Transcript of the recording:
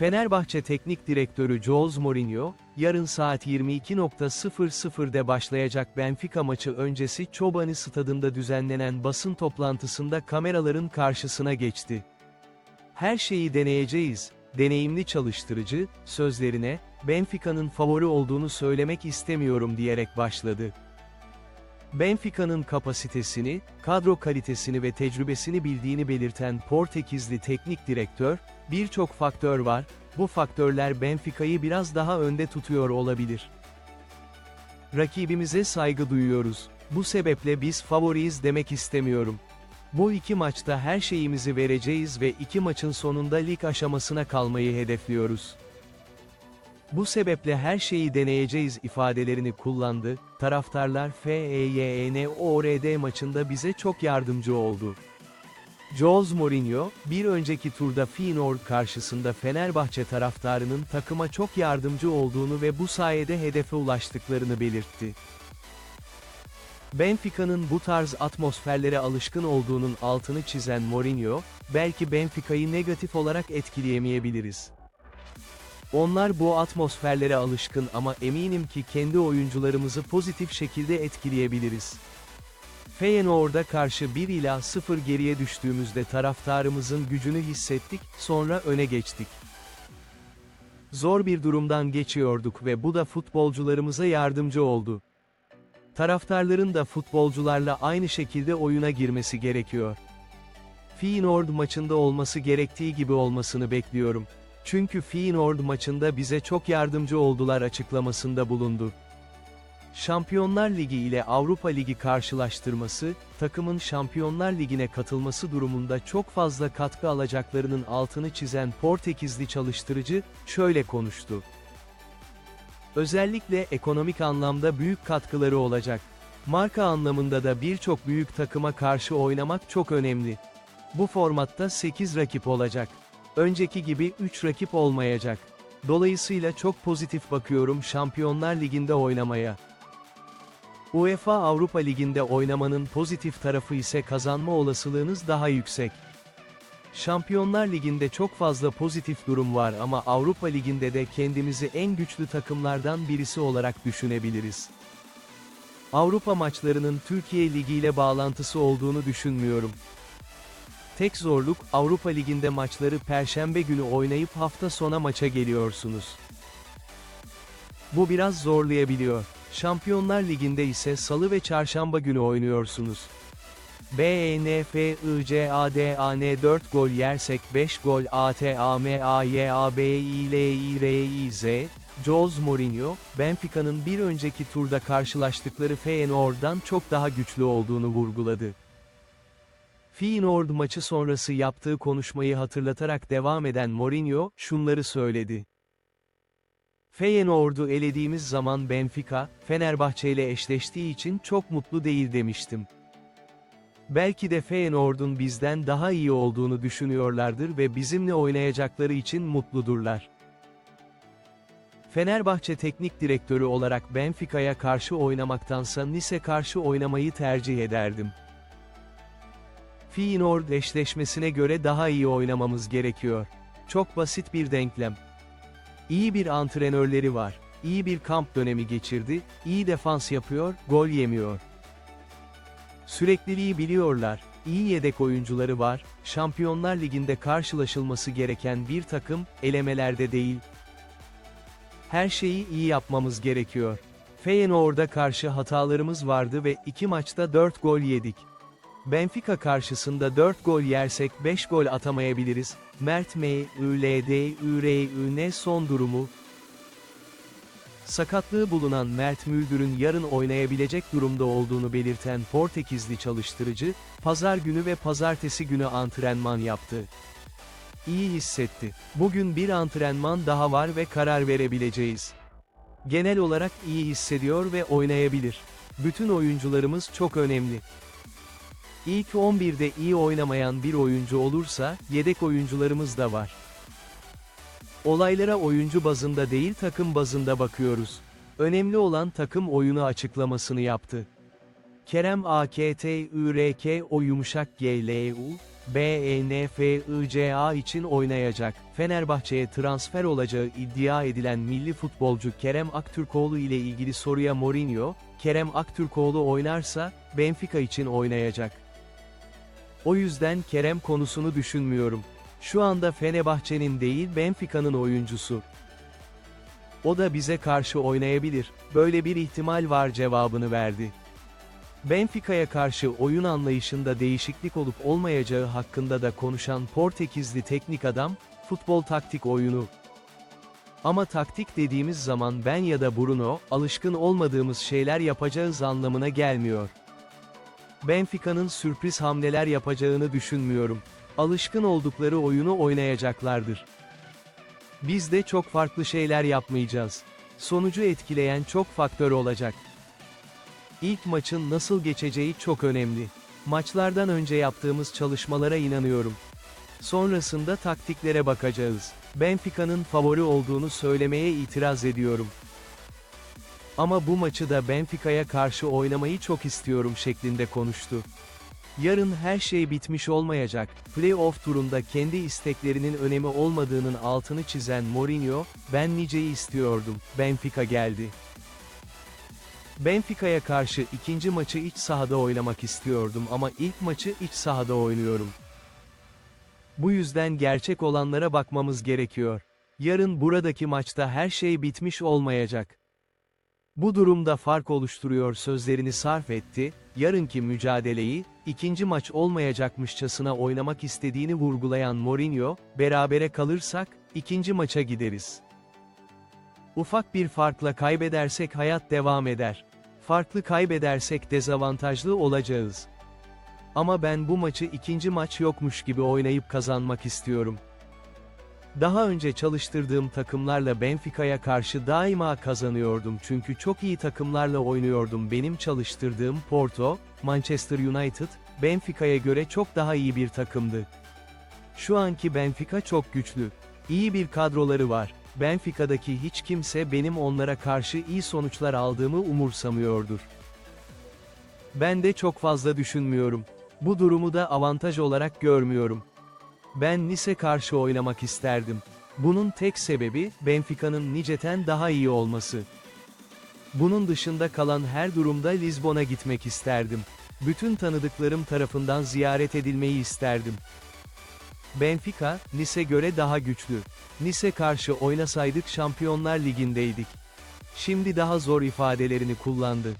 Fenerbahçe Teknik Direktörü Jose Mourinho, yarın saat 22.00'de başlayacak Benfica maçı öncesi Çobani stadında düzenlenen basın toplantısında kameraların karşısına geçti. Her şeyi deneyeceğiz, deneyimli çalıştırıcı, sözlerine, Benfica'nın favori olduğunu söylemek istemiyorum diyerek başladı. Benfica'nın kapasitesini, kadro kalitesini ve tecrübesini bildiğini belirten Portekizli teknik direktör, birçok faktör var, bu faktörler Benfica'yı biraz daha önde tutuyor olabilir. Rakibimize saygı duyuyoruz. Bu sebeple biz favoriyiz demek istemiyorum. Bu iki maçta her şeyimizi vereceğiz ve iki maçın sonunda lig aşamasına kalmayı hedefliyoruz. Bu sebeple her şeyi deneyeceğiz ifadelerini kullandı, taraftarlar E FEYN-ORD maçında bize çok yardımcı oldu. Jose Mourinho, bir önceki turda Feyenoord karşısında Fenerbahçe taraftarının takıma çok yardımcı olduğunu ve bu sayede hedefe ulaştıklarını belirtti. Benfica'nın bu tarz atmosferlere alışkın olduğunun altını çizen Mourinho, belki Benfica'yı negatif olarak etkileyemeyebiliriz. Onlar bu atmosferlere alışkın ama eminim ki kendi oyuncularımızı pozitif şekilde etkileyebiliriz. Feyenoord'a karşı 1 ila 0 geriye düştüğümüzde taraftarımızın gücünü hissettik, sonra öne geçtik. Zor bir durumdan geçiyorduk ve bu da futbolcularımıza yardımcı oldu. Taraftarların da futbolcularla aynı şekilde oyuna girmesi gerekiyor. Feyenoord maçında olması gerektiği gibi olmasını bekliyorum. Çünkü Feyenoord maçında bize çok yardımcı oldular açıklamasında bulundu. Şampiyonlar Ligi ile Avrupa Ligi karşılaştırması, takımın Şampiyonlar Ligi'ne katılması durumunda çok fazla katkı alacaklarının altını çizen Portekizli çalıştırıcı, şöyle konuştu. Özellikle ekonomik anlamda büyük katkıları olacak. Marka anlamında da birçok büyük takıma karşı oynamak çok önemli. Bu formatta 8 rakip olacak. Önceki gibi 3 rakip olmayacak. Dolayısıyla çok pozitif bakıyorum Şampiyonlar Ligi'nde oynamaya. UEFA Avrupa Ligi'nde oynamanın pozitif tarafı ise kazanma olasılığınız daha yüksek. Şampiyonlar Ligi'nde çok fazla pozitif durum var ama Avrupa Ligi'nde de kendimizi en güçlü takımlardan birisi olarak düşünebiliriz. Avrupa maçlarının Türkiye Ligi ile bağlantısı olduğunu düşünmüyorum. Tek zorluk, Avrupa Ligi'nde maçları Perşembe günü oynayıp hafta sona maça geliyorsunuz. Bu biraz zorlayabiliyor. Şampiyonlar Ligi'nde ise Salı ve Çarşamba günü oynuyorsunuz. E BNFICADAN 4 gol yersek 5 gol ATAMAYABİLİRİZ, Jose Mourinho, Benfica'nın bir önceki turda karşılaştıkları Feyenoord'dan çok daha güçlü olduğunu vurguladı. Feyenoord maçı sonrası yaptığı konuşmayı hatırlatarak devam eden Mourinho, şunları söyledi. Feyenoord'u elediğimiz zaman Benfica, Fenerbahçe ile eşleştiği için çok mutlu değil demiştim. Belki de Feyenoord'un bizden daha iyi olduğunu düşünüyorlardır ve bizimle oynayacakları için mutludurlar. Fenerbahçe teknik direktörü olarak Benfica'ya karşı oynamaktansa Nice karşı oynamayı tercih ederdim. Feyenoord eşleşmesine göre daha iyi oynamamız gerekiyor. Çok basit bir denklem. İyi bir antrenörleri var. İyi bir kamp dönemi geçirdi, iyi defans yapıyor, gol yemiyor. Sürekliliği biliyorlar, iyi yedek oyuncuları var, Şampiyonlar Ligi'nde karşılaşılması gereken bir takım, elemelerde değil. Her şeyi iyi yapmamız gerekiyor. Feyenoord'a karşı hatalarımız vardı ve iki maçta 4 gol yedik. Benfica karşısında 4 gol yersek 5 gol atamayabiliriz. Mert M. ÜLD ÜRÜN son durumu. Sakatlığı bulunan Mert Müldür'ün yarın oynayabilecek durumda olduğunu belirten Portekizli çalıştırıcı, pazar günü ve pazartesi günü antrenman yaptı. İyi hissetti. Bugün bir antrenman daha var ve karar verebileceğiz. Genel olarak iyi hissediyor ve oynayabilir. Bütün oyuncularımız çok önemli. İlk 11'de iyi oynamayan bir oyuncu olursa, yedek oyuncularımız da var. Olaylara oyuncu bazında değil takım bazında bakıyoruz. Önemli olan takım oyunu açıklamasını yaptı. Kerem AKT ÜRK o yumuşak GLU, BNFICA için oynayacak. Fenerbahçe'ye transfer olacağı iddia edilen milli futbolcu Kerem Aktürkoğlu ile ilgili soruya Mourinho, Kerem Aktürkoğlu oynarsa, Benfica için oynayacak. O yüzden Kerem konusunu düşünmüyorum. Şu anda Fenerbahçe'nin değil Benfica'nın oyuncusu. O da bize karşı oynayabilir, böyle bir ihtimal var cevabını verdi. Benfica'ya karşı oyun anlayışında değişiklik olup olmayacağı hakkında da konuşan Portekizli teknik adam, futbol taktik oyunu. Ama taktik dediğimiz zaman ben ya da Bruno, alışkın olmadığımız şeyler yapacağız anlamına gelmiyor. Benfica'nın sürpriz hamleler yapacağını düşünmüyorum. Alışkın oldukları oyunu oynayacaklardır. Biz de çok farklı şeyler yapmayacağız. Sonucu etkileyen çok faktör olacak. İlk maçın nasıl geçeceği çok önemli. Maçlardan önce yaptığımız çalışmalara inanıyorum. Sonrasında taktiklere bakacağız. Benfica'nın favori olduğunu söylemeye itiraz ediyorum. Ama bu maçı da Benfica'ya karşı oynamayı çok istiyorum şeklinde konuştu. Yarın her şey bitmiş olmayacak. Playoff turunda kendi isteklerinin önemi olmadığının altını çizen Mourinho, ben niceyi istiyordum. Benfica geldi. Benfica'ya karşı ikinci maçı iç sahada oynamak istiyordum ama ilk maçı iç sahada oynuyorum. Bu yüzden gerçek olanlara bakmamız gerekiyor. Yarın buradaki maçta her şey bitmiş olmayacak. Bu durumda fark oluşturuyor sözlerini sarf etti, yarınki mücadeleyi, ikinci maç olmayacakmışçasına oynamak istediğini vurgulayan Mourinho, berabere kalırsak, ikinci maça gideriz. Ufak bir farkla kaybedersek hayat devam eder. Farklı kaybedersek dezavantajlı olacağız. Ama ben bu maçı ikinci maç yokmuş gibi oynayıp kazanmak istiyorum. Daha önce çalıştırdığım takımlarla Benfica'ya karşı daima kazanıyordum çünkü çok iyi takımlarla oynuyordum. Benim çalıştırdığım Porto, Manchester United, Benfica'ya göre çok daha iyi bir takımdı. Şu anki Benfica çok güçlü. İyi bir kadroları var. Benfica'daki hiç kimse benim onlara karşı iyi sonuçlar aldığımı umursamıyordur. Ben de çok fazla düşünmüyorum. Bu durumu da avantaj olarak görmüyorum. Ben Nice karşı oynamak isterdim. Bunun tek sebebi, Benfica'nın niceten daha iyi olması. Bunun dışında kalan her durumda Lizbon'a gitmek isterdim. Bütün tanıdıklarım tarafından ziyaret edilmeyi isterdim. Benfica, Nice göre daha güçlü. Nice karşı oynasaydık Şampiyonlar Ligi'ndeydik. Şimdi daha zor ifadelerini kullandı.